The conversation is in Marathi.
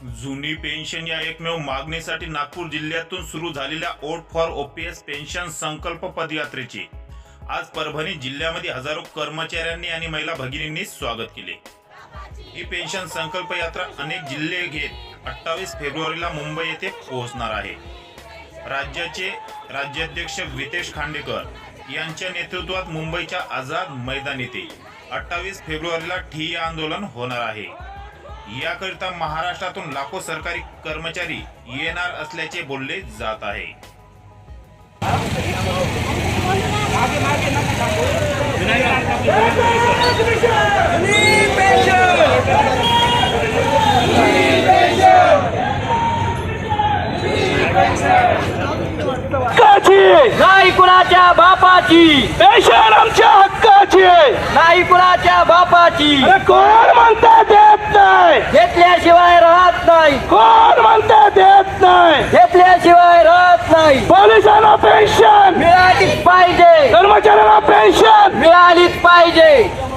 जुनी पेन्शन या एकमेव मागणीसाठी नागपूर जिल्ह्यातून सुरू झालेल्या ओट फॉर ओपीएस पेन्शन संकल्प पदयात्रेचे. आज परभणी जिल्ह्यामध्ये हजारो कर्मचाऱ्यांनी आणि महिला भगिनींनी स्वागत केले. ही पेन्शन संकल्प यात्रा अनेक जिल्हे घेत अठ्ठावीस फेब्रुवारीला मुंबई येथे पोहोचणार आहे. राज्याचे राज्याध्यक्ष वितेश खांडेकर यांच्या नेतृत्वात मुंबईच्या आझाद मैदान येथे अठ्ठावीस फेब्रुवारीला ठिय्या आंदोलन होणार आहे. याकरिता महाराष्ट्रातून लाखो सरकारी कर्मचारी येणार असल्याचे बोलले जात आहे. नाही कुणाच्या बापाची! पेन्शन हक्काची नाही कुणाच्या बापाची. अरे कोण म्हणता देत नाही? घेतल्याशिवाय राहत नाही. कोण म्हणता देत नाही? घेतल्याशिवाय राहत नाही. पोलिसांना पेन्शन मिळालीच पाहिजे. कर्मचाऱ्यांना पेन्शन मिळालीच पाहिजे.